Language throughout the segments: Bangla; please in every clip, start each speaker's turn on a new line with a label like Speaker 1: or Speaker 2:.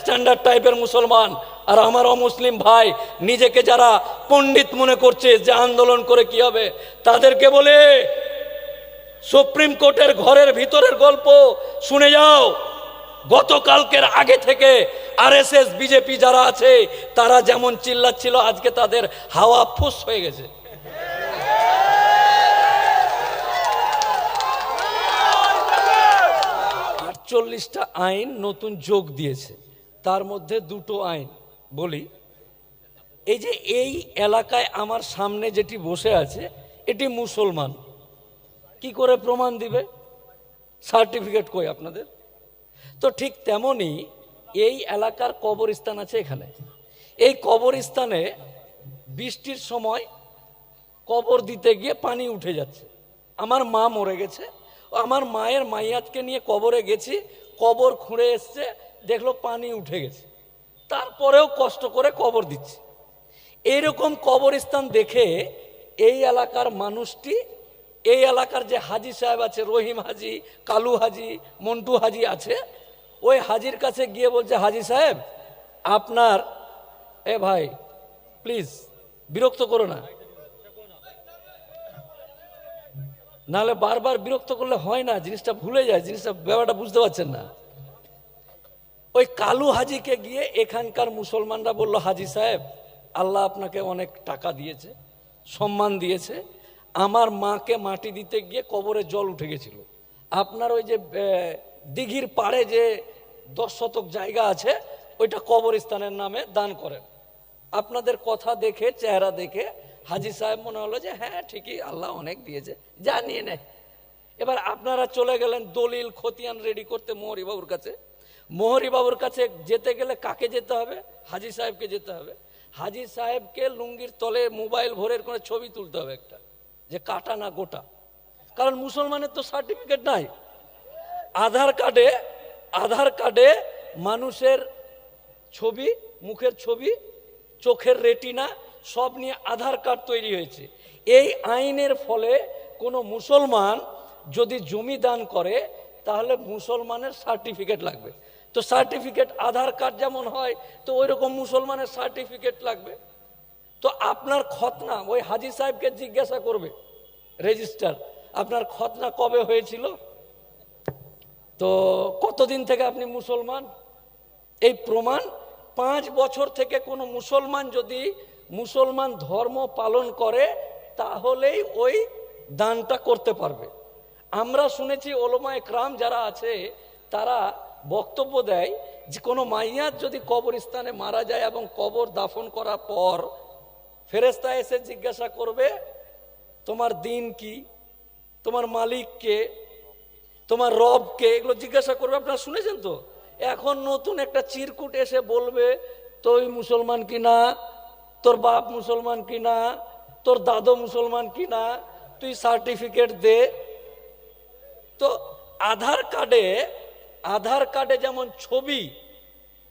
Speaker 1: স্ট্যান্ডার্ড টাইপের মুসলমান। আর আমার অমুসলিম ভাই, নিজেকে যারা পণ্ডিত মনে করছে যে আন্দোলন করে কি হবে, তাদেরকে বলে, সুপ্রিম কোর্টের ঘরের ভিতরের গল্প শুনে যাও। গতকালকের আগে থেকে আরএসএস, বিজেপি যারা আছে, তারা যেমন চিল্লাচ্ছিল, আজকে তাদের হাওয়া ফুস হয়ে গেছে। আটচল্লিশটা আইন নতুন যোগ দিয়েছে। তার মধ্যে দুটো আইন, বলি। এই যে এই এলাকায় আমার সামনে যেটি বসে আছে, এটি মুসলমান। কি করে প্রমাণ দিবে? সার্টিফিকেট কই আপনাদের? তো ঠিক তেমনই এই এলাকার কবরস্থান আছে এখানে। এই কবরস্থানে বৃষ্টির সময় কবর দিতে গিয়ে পানি উঠে যাচ্ছে। আমার মা মরে গেছে। আমার মায়ের মাইয়াতকে নিয়ে কবরে গেছি, কবর খুঁড়ে এসছে দেখল পানি উঠে গেছে। তারপরেও কষ্ট করে কবর দিচ্ছে। এইরকম কবরস্থান দেখে এই এলাকার মানুষটি, এই এলাকার যে হাজি সাহেব আছে, রহিম হাজি, কালু হাজি, মন্টু হাজি আছে, ওই হাজির কাছে গিয়ে বলছে, হাজি সাহেব, আপনার এ ভাই প্লিজ বিরক্ত করো না। নাহলে বারবার বিরক্ত করলে হয় না, জিনিসটা ভুলে যায়, জিনিসটা ব্যাপারটা বুঝতে পারছেন না। ওই কালু হাজিকে গিয়ে এখানকার মুসলমানরা বলল, হাজি সাহেব, আল্লাহ আপনাকে অনেক টাকা দিয়েছে, সম্মান দিয়েছে। আমার মাকে মাটি দিতে গিয়ে কবরে জল উঠে গেছিল। আপনার ওই যে দিঘির পাড়ে যে দশ শতক জায়গা আছে, ওইটা কবরস্থানের নামে দান করেন। আপনাদের কথা দেখে, চেহারা দেখে হাজি সাহেব মনে হলো যে হ্যাঁ ঠিকই, আল্লাহ অনেক দিয়েছে, যা নিয়ে নেয়। এবার আপনারা চলে গেলেন দলিল, খতিয়ান রেডি করতে মোহরি বাবুর কাছে। মোহরি বাবুর কাছে যেতে গেলে কাকে যেতে হবে? হাজি সাহেবকে যেতে হবে। হাজি সাহেবকে লুঙ্গির তলে মোবাইল ভোরের কোনো ছবি তুলতে হবে একটা, যে কাটা না গোটা। কারণ মুসলমানের তো সার্টিফিকেট নাই। আধার কার্ডে আধার কার্ডে মানুষের ছবি, মুখের ছবি, চোখের রেটিনা সব নিয়ে আধার কার্ড তৈরি হয়েছে। এই আইনের ফলে কোনো মুসলমান যদি জমি দান করে, তাহলে মুসলমানের সার্টিফিকেট লাগবে। তো সার্টিফিকেট, আধার কার্ড যেমন হয়, তো ওই রকম মুসলমানের সার্টিফিকেট লাগবে। তো আপনার খতনা ওই হাজি সাহেবকে জিজ্ঞাসা করবে, রেজিস্টার, আপনার খতনা কবে হয়েছিল? তো কতদিন থেকে আপনি মুসলমান? এই প্রমাণ, পাঁচ বছর থেকে কোনো মুসলমান যদি মুসলমান ধর্ম পালন করে, তাহলেই ওই দানটা করতে পারবে। আমরা শুনেছি ওলমায় ক্রাম যারা আছে, তারা বক্তব্য দেয় যে কোনো মাইয়াত যদি কবরস্থানে মারা যায় এবং কবর দাফন করার পর ফেরেস্তা এসে জিজ্ঞাসা করবে, তোমার দিন কি? তোমার মালিক কে? তোমার রবকে এগুলো জিজ্ঞাসা করবে, আপনারা শুনেছেন তো? এখন নতুন একটা চিরকুট এসে বলবে, তুই মুসলমান কি না? তোর বাপ মুসলমান কি না? তোর দাদু মুসলমান কি না? তুই সার্টিফিকেট দে। তো আধার কার্ডে আধার কার্ডে যেমন ছবি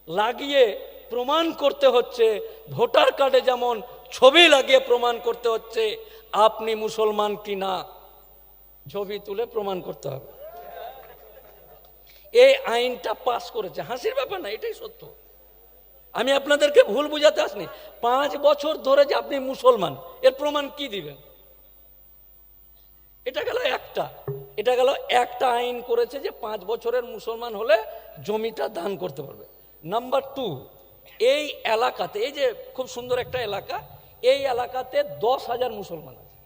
Speaker 1: লাগিয়ে প্রমাণ করতে হচ্ছে, ভোটার কার্ডে যেমন ছবি লাগিয়ে প্রমাণ করতে হচ্ছে, আপনি মুসলমান কি না? ছবি তুলে প্রমাণ করতে হবে। এই আইনটা পাস করেছে। হাসির ব্যাপার না, এটাই সত্য। আমি আপনাদেরকে ভুল বুঝাতে আসনি। পাঁচ বছর ধরে যে আপনি মুসলমান, এর প্রমাণ কি দিবেন? এটা গেল একটা। এটা গেল একটা আইন করেছে যে পাঁচ বছরের মুসলমান হলে জমিটা দান করতে পারবে। নাম্বার টু এই এলাকাতে, এই যে খুব সুন্দর একটা এলাকা, এই এলাকাতে দশ হাজার মুসলমান আছে।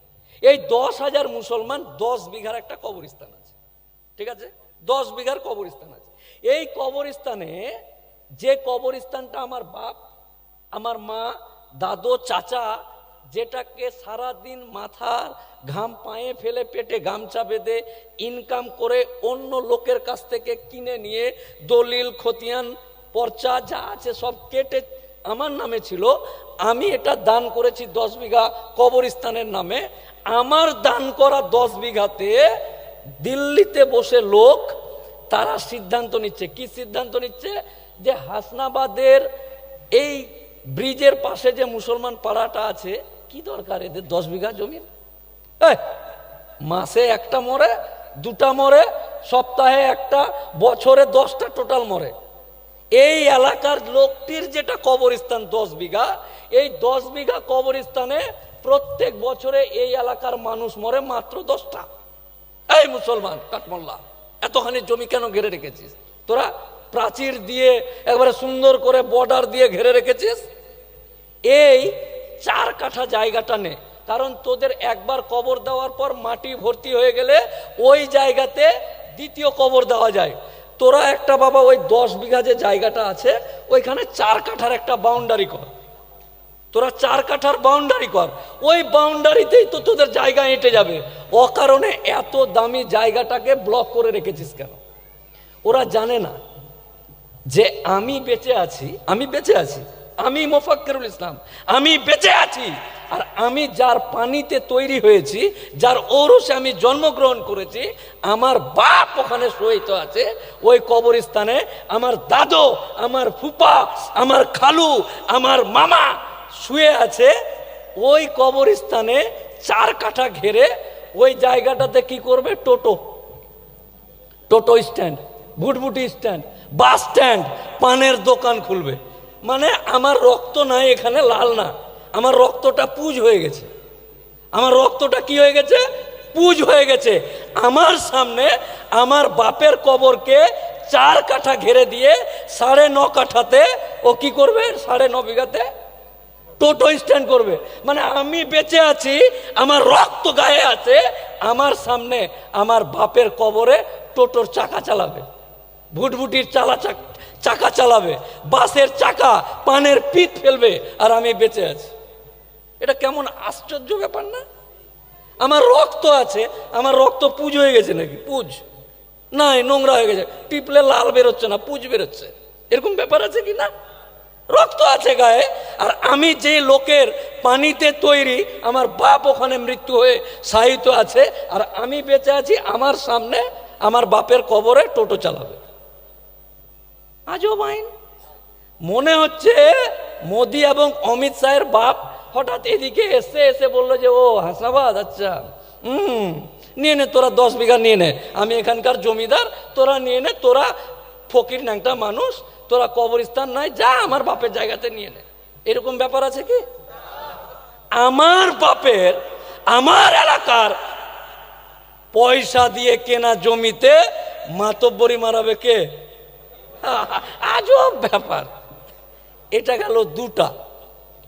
Speaker 1: এই দশ হাজার মুসলমান দশ বিঘার একটা কবরস্থান আছে। ঠিক আছে? দশ বিঘার কবরস্থান আছে। এই কবরস্থানে যে কবরস্থানটা আমার বাপ, আমার মা, দাদু, চাচা যেটাকে সারা দিন মাথার ঘাম পায়ে ফেলে পেটে গামছা বেঁধে ইনকাম করে অন্য লোকের কাছ থেকে কিনে নিয়ে দলিল, খতিয়ান, পর্চা যা আছে সব কেটে আমার নামে ছিল, আমি এটা দান করেছি দশ বিঘা কবরস্থানের নামে। আমার দান করা দশ বিঘাতে দিল্লিতে বসে লোক, তারা সিদ্ধান্ত নিচ্ছে। কি সিদ্ধান্ত নিচ্ছে? যে হাসনাবাদের এই ব্রিজের পাশে যে মুসলমান পাড়াটা আছে কি দরকার এদের? দশ বিঘা জমির? মাসে একটা মরে, দুটা মরে, সপ্তাহে একটা, বছরে দশটা টোটাল মরে। এই এলাকার লোকটির যেটা কবরস্থান দশ বিঘা, এই দশ বিঘা কবরস্থানে প্রত্যেক বছরে এই এলাকার মানুষ মরে মাত্র দশটা। এই মুসলমান কাঠমোল্লা, এতখানি জমি কেন ঘিরে রেখেছিস? তোরা প্রাচীর দিয়ে, একবারে সুন্দর করে বর্ডার দিয়ে ঘিরে রেখেছিস? এই কাঠা জায়গাটা নে। কারণ তোদের একবার কবর দেওয়ার পর মাটি ভর্তি হয়ে গেলে ওই জায়গাতে দ্বিতীয় কবর দেওয়া যায়। তোরা একটা বাবা ওই দশ বিঘা যে জায়গাটা আছে, ওইখানে চার কাঠার একটা বাউন্ডারি কর। তোরা চার কাঠার বাউন্ডারি কর। ওই বাউন্ডারিতেই তো তোদের জায়গা এঁটে যাবে। অকারণে এত দামি জায়গাটাকে ব্লক করে রেখেছিস কেন? ওরা জানে না যে আমি বেঁচে আছি, আমি বেঁচে আছি। আমি মোফাক্কেরুল ইসলাম, আমি বেঁচে আছি। আর আমি যার পানিতে তৈরি হয়েছি, যার ঔরসে আমি জন্মগ্রহণ করেছি, আমার বাপ ওখানে শহীদ আছে, ওই কবরস্থানে আমার দাদু, আমার ফুপা, আমার খালু, আমার মামা শুয়ে আছে, ওই কবরস্থানে চার কাঠা ঘেরে ওই জায়গাটাতে কি করবে? টোটো। টোটো স্ট্যান্ড, ভুটভুটি স্ট্যান্ড, বাস স্ট্যান্ড, পানের দোকান খুলবে। মানে আমার রক্ত নাই এখানে, লাল না। আমার রক্তটা পুজ হয়ে গেছে। আমার রক্তটা কি হয়ে গেছে? পুজ হয়ে গেছে। আমার সামনে আমার বাপের কবরকে চার কাঠা ঘেরে দিয়ে সাড়ে ন কাঠাতে ও কি করবে? সাড়ে ন বিঘাতে টোটো স্ট্যান্ড করবে। মানে আমি বেঁচে আছি, আমার রক্ত গায়ে আছে, আমার সামনে আমার বাপের কবরে টোটোর চাকা চালাবে। ভুটভুটির চালা চাক- চালাবে বাসের চাকা, পানের পিঠ ফেলবে, আর আমি বেঁচে আছি। এটা কেমন আশ্চর্য ব্যাপার না? আমার রক্ত আছে, আমার রক্ত পুজ হয়ে গেছে নাকি? পুজ। নাই, নোংরা হয়ে গেছে। টিপলে লাল বেরোচ্ছে না, পুজ বেরোচ্ছে। এরকম ব্যাপার আছে কি না? রক্ত আছে গায়ে, আর আমি যে লোকের পানিতে তৈরি, আমার বাপ ওখানে মৃত্যু হয়ে সাহিত্য আছে, আর আমি বেঁচে আছি, আমার সামনে আমার বাপের কবরে টোটো চালাবে। আজব আইন মনে হচ্ছে মোদি এবং অমিত শাহের বাপ হঠাৎ এদিকে এসে এসে বলল যে, ও হাসাবাদ আচ্ছা। হুম, নিয়ে নে, তোরা দশ বিঘা নিয়ে নে। আমি এখানকার জমিদার, তোরা নিয়ে নে, তোরা ফকির ন্যাংটা মানুষ, তোরা কবরস্থান নাই যা আমার বাপের জায়গাতে নিয়ে নে। এরকম ব্যাপার আছে কি? আমার বাপের, আমার এলাকার পয়সা দিয়ে কেনা জমিতে মাতব্বরি মারাবে কে? আজব ব্যাপার। এটা গেল দুটা।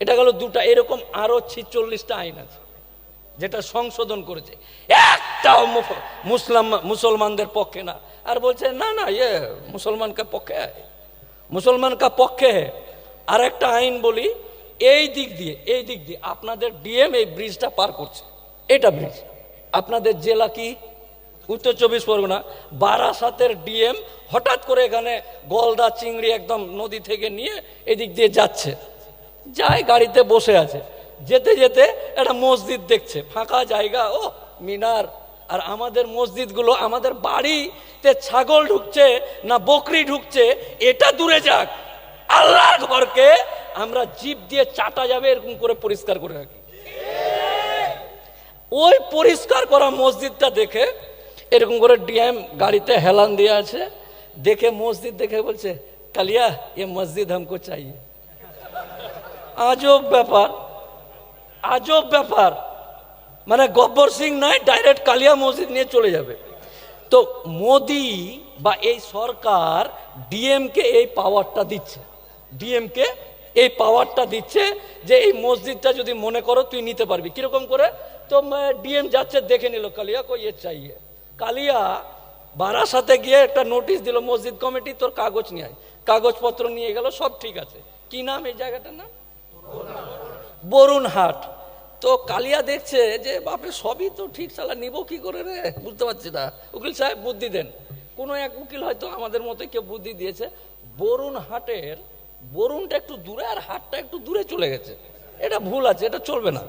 Speaker 1: এটা গেল দুটা। এরকম আরও ছিচল্লিশটা আইন আছে, যেটা সংশোধন করেছে। একটাও মুসলাম, মুসলমানদের পক্ষে না। আর বলছে, না না ইয়ে মুসলমান কা পক্ষে মুসলমান কা পক্ষে আর একটা আইন বলি, এই দিক দিয়ে, এই দিক দিয়ে আপনাদের ডিএম এই ব্রিজটা পার করছে। এটা ব্রিজ। আপনাদের জেলা কি? উত্তর চব্বিশ পরগনা, বারাসাতের ডিএম হঠাৎ করে এখানে গলদা চিংড়ি একদম নদী থেকে নিয়ে এদিক দিয়ে যাচ্ছে। যায় গাড়িতে বসে আছে। যেতে যেতে একটা মসজিদ দেখছে, ফাঁকা জায়গা, ও মিনার। আর আমাদের মসজিদগুলো, আমাদের বাড়িতে ছাগল ঢুকছে না বকরি ঢুকছে, এটা দূরে যাক। আল্লাহর ঘরকে আমরা জিপ দিয়ে চাটা যাবে এরকম করে পরিষ্কার করে রাখি। ওই পরিষ্কার করা মসজিদটা দেখে এরকম করে ডিএম গাড়িতে হেলান দিয়ে আছে দেখে মসজিদ দেখে বলছে কালিয়া এ মসজিদ हमको चाहिए আজব ব্যাপার আজব ব্যাপার মানে গব্বর সিং নাই ডাইরেক্ট কালিয়া মসজিদ নিয়ে চলে যাবে তো মোদি বা এই সরকার ডিএমকে এই পাওয়ারটা দিচ্ছে ডিএমকে এই পাওয়ারটা দিচ্ছে যে এই মসজিদটা যদি মনে করো তুই নিতে পারবি কিরকম করে তো ডিএম যাচ্ছে দেখে নিল কালিয়া কই এ চাইয়ে কালিয়া বারাসাতে গিয়ে একটা নোটিশ দিল, মসজিদ কমিটি তোর কাগজ নিয়ে কাগজপত্র নিয়ে গেল, সব ঠিক আছে। কি নাম এই জায়গাটার নাম? বরুণ হাট। তো কালিয়া দেখছে যে, বাপরে, সবই তো ঠিক চালা নিব কি করে রে? বুঝতে পারছি না। উকিল সাহেব বুদ্ধি দেন। কোনো এক উকিল হয়তো আমাদের মতো কেউ বুদ্ধি দিয়েছে। বরুণ হাটের, বরুণটা একটু দূরে আর হাটটা একটু দূরে চলে গেছে। এটা ভুল আছে, এটা চলবে না।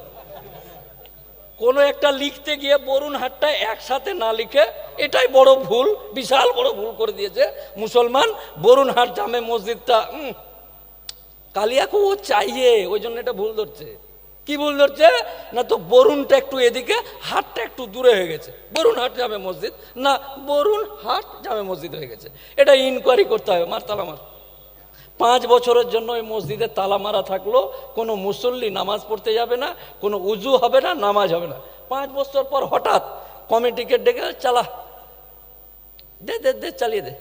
Speaker 1: কোনো একটা লিখতে গিয়ে বরুণ হাটটা একসাথে না লিখে, এটাই বড় ভুল, বিশাল বড় ভুল করে দিয়েছে। মুসলমান, বরুণ হাট জামে মসজিদটা কালিয়াকে ও চাইয়ে, ওই জন্য এটা ভুল ধরছে। কি ভুল ধরছে? না তো বরুণটা একটু এদিকে, হাটটা একটু দূরে হয়ে গেছে। বরুণ হাট জামে মসজিদ, না, বরুণ হাট জামে মসজিদ হয়ে গেছে। এটা ইনকোয়ারি করতে হবে, মারতালা মার পাঁচ বছরের জন্য ওই মসজিদে তালা মারা থাকল, কোনো মুসল্লি নামাজ পড়তে যাবে না, কোনো উজু হবে না, নামাজ হবে না। পাঁচ বছর পর হঠাৎ কমিটিকে ডেকে চালা, দে দে দে, চালিয়ে দে।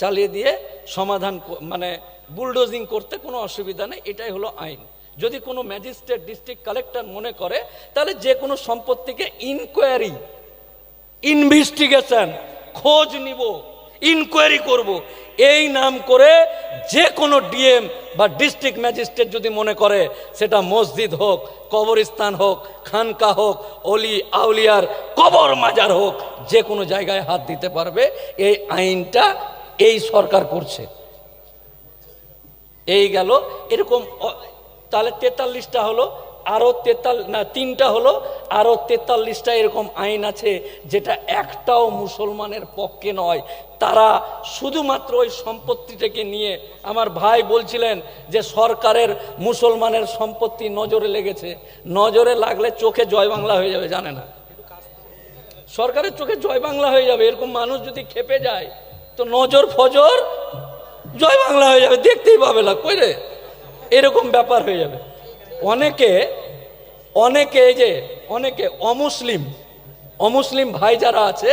Speaker 1: চালিয়ে দিয়ে সমাধান মানে বুলডোজিং করতে কোনো অসুবিধা নেই, এটাই হলো আইন। যদি কোনো ম্যাজিস্ট্রেট, ডিস্ট্রিক্ট কালেক্টর মনে করে, তাহলে যে কোনো সম্পত্তিকে ইনকোয়ারি ইনভেস্টিগেশন খোঁজ নিব। ইনকোয়ারি করব। এই নাম করে যে কোনো ডিএম বা ডিস্ট্রিক্ট ম্যাজিস্ট্রেট যদি মনে করে, সেটা মসজিদ হোক, কবরস্থান হোক, খানকা হোক, অলি, আউলিয়ার, কবর মাজার হোক, যে কোনো জায়গায় হাত দিতে পারবে। এই আইনটা এই সরকার করছে। এই গেল, এরকম তাহলে তেতাল্লিশটা হলো আরও তেতাল, না, তিনটা হলো আরও তেতাল্লিশটা এরকম আইন আছে যেটা একটাও মুসলমানের পক্ষে নয়। তারা শুধুমাত্র ওই সম্পত্তিটাকে নিয়ে আমার ভাই বলছিলেন যে সরকারের মুসলমানের সম্পত্তি নজরে লেগেছে। নজরে লাগলে চোখে জয় বাংলা হয়ে যাবে, জানে না। সরকারের চোখে জয় বাংলা হয়ে যাবে, এরকম মানুষ যদি খেপে যায়, তো নজর ফজর জয় বাংলা হয়ে যাবে, দেখতেই পাবে না, কই রে? এরকম ব্যাপার হয়ে যাবে। অনেকে অনেকে এই যে, অনেকে অমুসলিম অমুসলিম ভাই যারা আছে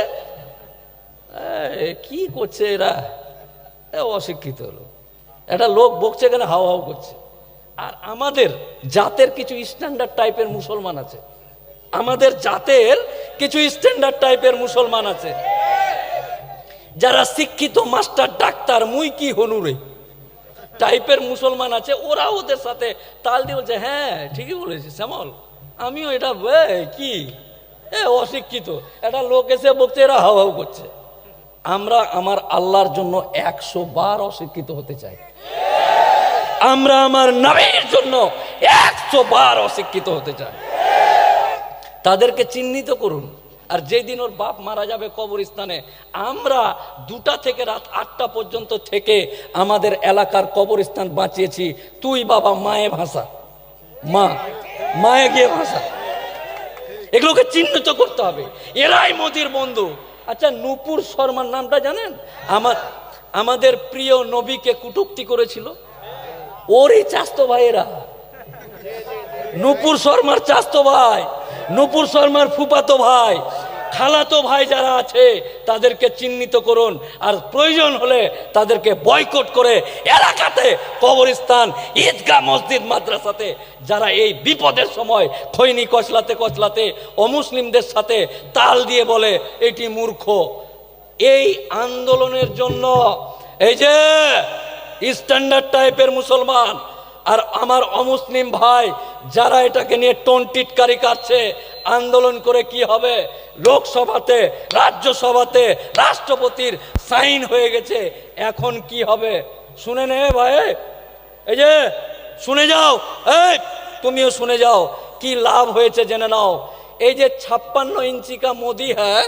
Speaker 1: কি করছে এরা? অশিক্ষিত লোক। একটা লোক বকছে কেন হাও হাও করছে। আর আমাদের জাতের কিছু স্ট্যান্ডার্ড টাইপের মুসলমান আছে। আমাদের জাতের কিছু স্ট্যান্ডার্ড টাইপের মুসলমান আছে। যারা শিক্ষিত মাস্টার, ডাক্তার মুই কি হনুরে টাইপের মুসলমান আছে ওরা ওদের সাথে তাল দিয়ে বলছে হ্যাঁ ঠিকই বলেছি শ্যামল। আমিও এটা কি? এ, অশিক্ষিত। একটা লোক এসে বলছে এরা হাও করছে। আমরা আমার আল্লাহর জন্য একশো বার অশিক্ষিত হতে চাই। আমরা আমার নামের জন্য একশো বার অশিক্ষিত হতে চাই। তাদেরকে চিহ্নিত করুন। আর যেই দিন ওর বাপ মারা যাবে কবরস্থানে, আমরা দুটা থেকে রাত আটটা পর্যন্ত থেকে আমাদের এলাকার কবরস্থান বাঁচিয়েছি। তুই বাবা মায়ে ভাষা। মা, মায়ে গিয়ে ভাষা। এগুলোকে চিহ্নিত করতে হবে। এরাই মোদির বন্ধু। আচ্ছা নূপুর শর্মার নামটা জানেন? আমার, আমাদের প্রিয় নবীকে কুটুক্তি করেছিল। ওরই চাস্তো ভাইয়েরা। নূপুর শর্মার চাস্তো ভাই, নূপুর শর্মার ফুপাতো ভাই খালাতো ভাই যারা আছে, তাদেরকে চিহ্নিত করুন। আর প্রয়োজন হলে তাদেরকে বয়কট করে এলাকাতে কবরস্থান, ঈদগাহ মসজিদ, মাদ্রাসাতে, যারা এই বিপদের সময় খৈনি কচলাতে কচলাতে অমুসলিমদের সাথে তাল দিয়ে বলে, এটি মূর্খ। এই আন্দোলনের জন্য এই যে স্ট্যান্ডার্ড টাইপের মুসলমান, আর আমার অমুসলিম ভাই যারা এটাকে নিয়ে টোন টিটকারি কাটছে, আন্দোলন করে কি হবে? লোকসভাতে, রাজ্যসভাতে রাষ্ট্রপতির সাইন হয়ে গেছে। এখন কি হবে? শুনে নে ভাই। এই যে, শুনে যাও। এই, তুমিও শুনে যাও। কি লাভ হয়েছে জেনে নাও। এই যে ছাপ্পান্ন ইঞ্চি কা মোদি হ্যাঁ?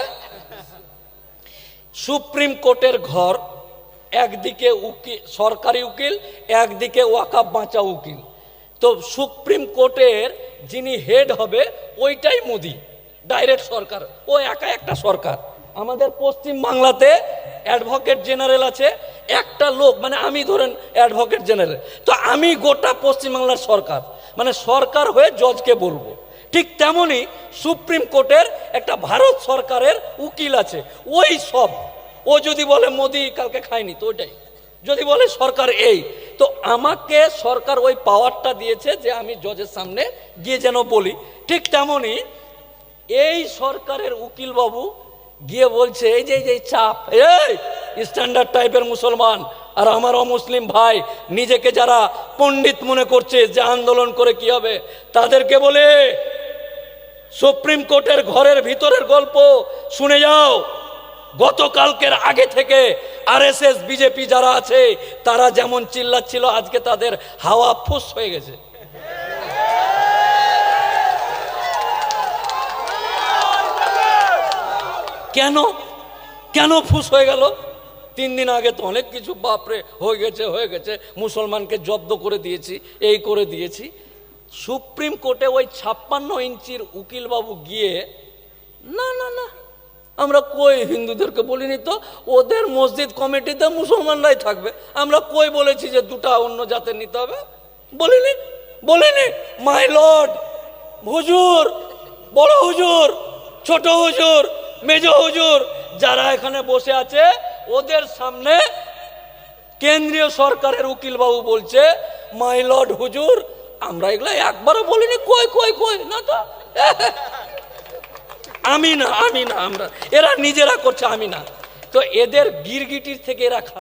Speaker 1: সুপ্রিম কোর্টের ঘর, একদিকে উকিল, সরকারি উকিল, একদিকে ওয়াকা বাঁচা উকিল। তো সুপ্রিম কোর্টের যিনি হেড হবে, ওইটাই মোদি, ডাইরেক্ট সরকার। ও একা একটা সরকার। আমাদের পশ্চিম বাংলাতে অ্যাডভোকেট জেনারেল আছে, একটা লোক মানে আমি ধরেন অ্যাডভোকেট জেনারেল। তো আমি গোটা পশ্চিমবাংলার সরকার মানে সরকার হয়ে জজকে বলব। ঠিক তেমনি সুপ্রিম কোর্টের একটা ভারত সরকারের উকিল আছে, ওই সব। ও যদি বলে, মোদি কালকে খায়নি, তো ওইটাই। যদি বলে সরকার এই, তো আমাকে সরকার ওই পাওয়ারটা দিয়েছে যে আমি জজের সামনে গিয়ে যেন বলি। ঠিক তেমনই এই সরকারের উকিল বাবু গিয়ে বলছে, এই যে এই যে চাপ, এই স্ট্যান্ডার্ড টাইপের মুসলমান আর আমার অমুসলিম ভাই, নিজেকে যারা পণ্ডিত মনে করছে যে আন্দোলন করে কি হবে, তাদেরকে বলে, সুপ্রিম কোর্টের ঘরের ভিতরের গল্প শুনে যাও গতকালকের আগে থেকে আরএসএস, বিজেপি যারা আছে, তারা যেমন চিল্লাচ্ছিল, আজকে তাদের হাওয়া ফুস হয়ে গেছে। কেন? কেন ফুস হয়ে গেল? তিন দিন আগে তো অনেক কিছু, বাপরে, হয়ে গেছে হয়ে গেছে, মুসলমানকে জব্দ করে দিয়েছি, এই করে দিয়েছি। সুপ্রিম কোর্টে ওই ছাপ্পান্ন ইঞ্চির উকিল বাবু গিয়ে, না না না আমরা কই হিন্দুদেরকে বলিনি তো? ওদের মসজিদ কমিটিতে মুসলমানরাই থাকবে। আমরা কই বলেছি যে দুটা অন্য জাতের নিতে হবে? বলিনি। বলিনি। মাই লর্ড, হুজুর, বড় হুজুর, ছোট হুজুর, মেজ হুজুর, যারা এখানে বসে আছে, ওদের সামনে কেন্দ্রীয় সরকারের উকিল বাবু বলছে, মাই লর্ড, হুজুর, আমরা এগুলো একবারও বলিনি। কই কই কই? না তো? আমি না আমি না আমরা। এরা নিজেরা করছে আমি না তো এদের গিরগিটির থেকে এরা